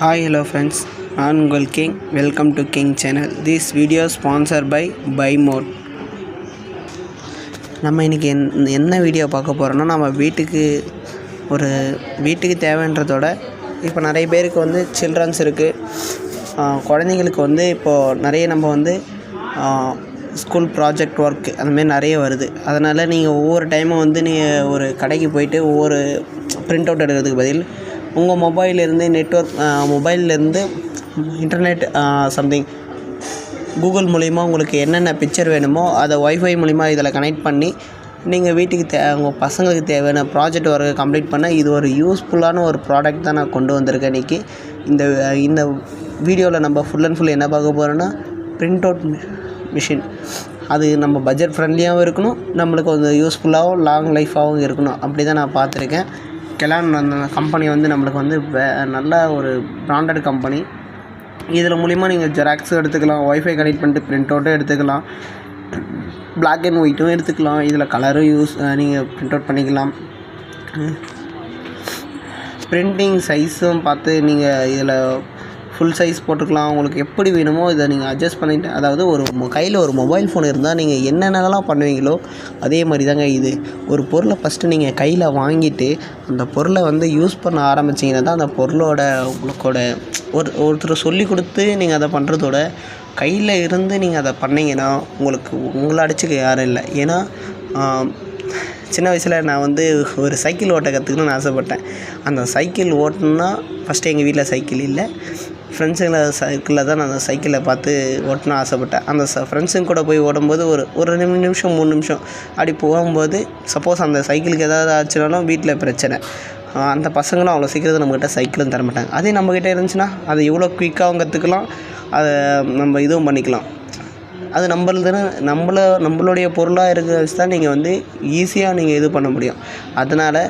Hi hello friends நான் உங்கள் king welcome to king channel this video sponsor by by mode நம்ம இன்றைக்கி என் என்ன வீடியோ பார்க்க போகிறோன்னா நம்ம வீட்டுக்கு ஒரு வீட்டுக்கு தேவைன்றதோட இப்போ நிறைய பேருக்கு வந்து சில்ட்ரன்ஸ் இருக்குது குழந்தைங்களுக்கு வந்து இப்போது நிறைய நம்ம வந்து ஸ்கூல் ப்ராஜெக்ட் ஒர்க் அந்தமாரி நிறைய வருது. அதனால் நீங்கள் ஒவ்வொரு டைமும் வந்து நீங்கள் ஒரு கடைக்கு போயிட்டு ஒவ்வொரு ப்ரிண்ட் அவுட் எடுக்கிறதுக்கு பதில் உங்கள் மொபைல்லேருந்து நெட்ஒர்க் மொபைல்லேருந்து இன்டர்நெட் சம்திங் கூகுள் மூலிமா உங்களுக்கு என்னென்ன பிக்சர் வேணுமோ அதை ஒய்ஃபை மூலிமா இதில் கனெக்ட் பண்ணி நீங்கள் வீட்டுக்கு தே உங்கள் பசங்களுக்கு தேவையான ப்ராஜெக்ட் ஒர்க்கை கம்ப்ளீட் பண்ண இது ஒரு யூஸ்ஃபுல்லான ஒரு ப்ராடக்ட் தான் நான் கொண்டு வந்திருக்கேன் இன்றைக்கி இந்த இந்த வீடியோவில் நம்ம ஃபுல் அண்ட் ஃபுல் என்ன பார்க்க போகிறோன்னா பிரிண்ட் அவுட் மிஷின் அது நம்ம பட்ஜெட் ஃப்ரெண்ட்லியாகவும் இருக்கணும் நம்மளுக்கு கொஞ்சம் யூஸ்ஃபுல்லாகவும் லாங் லைஃபாகவும் இருக்கணும். அப்படி தான் நான் பார்த்துருக்கேன். கெலான் அந்த கம்பெனி வந்து நம்மளுக்கு வந்து நல்ல ஒரு பிராண்டட் கம்பெனி இதில் மூலிமா நீங்கள் ஜெராக்ஸும் எடுத்துக்கலாம் ஒய்ஃபை கனெக்ட் பண்ணிட்டு ப்ரிண்ட் அவுட்டும் எடுத்துக்கலாம். பிளாக் அண்ட் ஒயிட்டும் எடுத்துக்கலாம். இதில் கலரும் யூஸ் நீங்கள் ப்ரிண்ட் அவுட் பண்ணிக்கலாம். பிரிண்டிங் சைஸும் பார்த்து நீங்கள் இதில் ஃபுல் சைஸ் போட்டுக்கலாம் உங்களுக்கு எப்படி வேணுமோ இதை நீங்கள் அட்ஜஸ்ட் பண்ணிவிட்டு அதாவது ஒரு கையில் ஒரு மொபைல் ஃபோன் இருந்தால் நீங்கள் என்னென்னலாம் பண்ணுவீங்களோ அதே மாதிரி தாங்க இது. ஒரு பொருளை ஃபஸ்ட்டு நீங்கள் கையில் வாங்கிட்டு அந்த பொருளை வந்து யூஸ் பண்ண ஆரம்பிச்சிங்கன்னா தான் அந்த பொருளோட உங்களுக்கோட ஒரு ஒருத்தர் சொல்லி கொடுத்து நீங்கள் அதை பண்ணுறதோட கையில் இருந்து நீங்கள் அதை பண்ணிங்கன்னா உங்களுக்கு உங்களை அடிச்சுக்க யாரும் இல்லை. ஏன்னா சின்ன வயசில் நான் வந்து ஒரு சைக்கிள் ஓட்ட கற்றுக்கணும்னு ஆசைப்பட்டேன். அந்த சைக்கிள் ஓட்டணுன்னா ஃபஸ்ட்டு எங்கள் வீட்டில் சைக்கிள் இல்லை. ஃப்ரெண்ட்ஸுங்களை சைக்கிளில் தான் நான் அந்த சைக்கிளை பார்த்து ஓட்டணும்னு ஆசைப்பட்டேன். அந்த ச ஃப்ரெண்ட்ஸுங்க கூட போய் ஓடும்போது ஒரு ஒரு ரெண்டு நிமிஷம் மூணு நிமிஷம் அப்படி போகும்போது சப்போஸ் அந்த சைக்கிளுக்கு ஏதாவது ஆச்சுனாலும் வீட்டில் பிரச்சனை. அந்த பசங்களும் அவ்வளோ சீக்கிரத்தில் நம்மக்கிட்ட சைக்கிளும் தரமாட்டாங்க அதே நம்மக்கிட்ட இருந்துச்சுன்னா அதை எவ்வளோ குயிக்காகவும் கற்றுக்கலாம் அதை நம்ம இதுவும் பண்ணிக்கலாம். அது நம்மளதுன்னு நம்மள நம்மளுடைய பொருளாக இருக்கிற வச்சு தான் நீங்கள் வந்து ஈஸியாக நீங்கள் இது பண்ண முடியும். அதனால்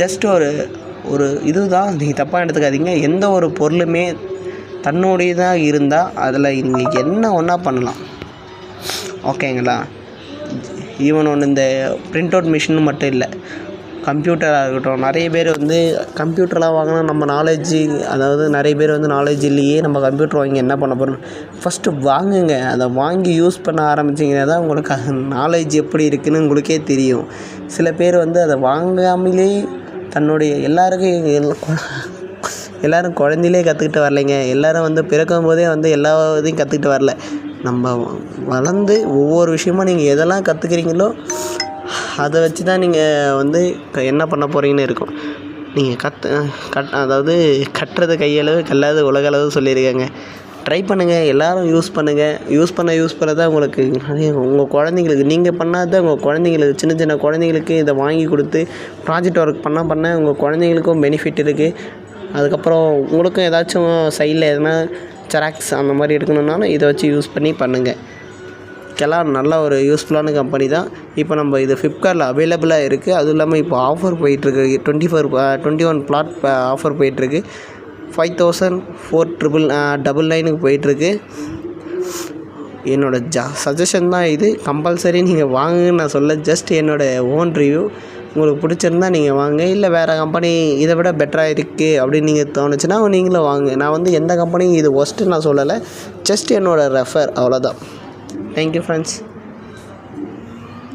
ஜஸ்ட் ஒரு ஒரு இது தான் நீங்கள் தப்பாக எடுத்துக்காதீங்க. எந்த ஒரு பொருளுமே தன்னுடையதாக இருந்தால் அதில் நீங்கள் என்ன ஒன்றா பண்ணலாம்? ஓகேங்களா? ஈவன் ஒன்று இந்த பிரிண்ட் அவுட் மிஷின் மட்டும் இல்லை. கம்ப்யூட்டராக இருக்கட்டும். நிறைய பேர் வந்து கம்ப்யூட்டர்லாம் வாங்கினா நம்ம நாலேஜு அதாவது நிறைய பேர் வந்து நாலேஜ் இல்லையே நம்ம கம்ப்யூட்டர் வாங்கி என்ன பண்ண போகிறோம் ஃபஸ்ட்டு வாங்குங்க. அதை வாங்கி யூஸ் பண்ண ஆரம்பிச்சிங்கன்னா தான் உங்களுக்கு நாலேஜ் எப்படி இருக்குதுன்னு உங்களுக்கே தெரியும். சில பேர் வந்து அதை வாங்காமலே தன்னுடைய எல்லாருக்கும் எல்லோரும் குழந்தையிலே கற்றுக்கிட்டு வரலைங்க. எல்லோரும் வந்து பிறக்கும் போதே வந்து எல்லா இதையும் கற்றுக்கிட்டு வரல. நம்ம வளர்ந்து ஒவ்வொரு விஷயமும் நீங்கள் எதெல்லாம் கற்றுக்குறீங்களோ அதை வச்சு தான் நீங்கள் வந்து என்ன பண்ண போகிறீங்கன்னு இருக்கும். நீங்கள் கற்று கட் அதாவது கட்டுறது கையளவு கல்லாது உலகளவு சொல்லியிருக்காங்க. ட்ரை பண்ணுங்கள் எல்லோரும் யூஸ் பண்ணுங்கள் யூஸ் பண்ண யூஸ் பண்ண தான் உங்களுக்கு உங்கள் குழந்தைங்களுக்கு நீங்கள் பண்ணாத உங்கள் குழந்தைங்களுக்கு சின்ன சின்ன குழந்தைங்களுக்கு இதை வாங்கி கொடுத்து ப்ராஜெக்ட் ஒர்க் பண்ண பண்ண உங்கள் குழந்தைங்களுக்கும் பெனிஃபிட் இருக்குது அதுக்கப்புறம் உங்களுக்கும் ஏதாச்சும் சைடில் எதனா ஜெராக்ஸ் அந்த மாதிரி எடுக்கணுன்னாலும் இதை வச்சு யூஸ் பண்ணி பண்ணுங்கள் கெலான் நல்ல ஒரு யூஸ்ஃபுல்லான கம்பெனி தான். இப்போ நம்ம இது ஃப்ளிப்கார்ட்டில் அவைலபிளாக இருக்குது. அதுவும் இல்லாமல் இப்போ ஆஃபர் போயிட்டுருக்கு. Twenty four twenty one flat offer போயிட்டுருக்கு. Five thousand four triple double நைனுக்கு போயிட்டுருக்கு. என்னோடய ஜா சஜஷன் தான் இது. கம்பல்சரி நீங்கள் வாங்குன்னு நான் சொல்ல ஜஸ்ட் என்னோடய ஓன் ரிவ்யூ உங்களுக்கு பிடிச்சிருந்தா நீங்கள் வாங்க. இல்லை வேறு கம்பெனி இதை விட பெட்டராக இருக்குது அப்படின்னு நீங்கள் தோணுச்சுன்னா நீங்களும் வாங்க. நான் வந்து எந்த கம்பெனியும் இது ஒஸ்ட்டு நான் சொல்லலை. ஜஸ்ட் என்னோடய ரெஃபர் அவ்வளோதான் தேங்க்யூ ஃப்ரெண்ட்ஸ்.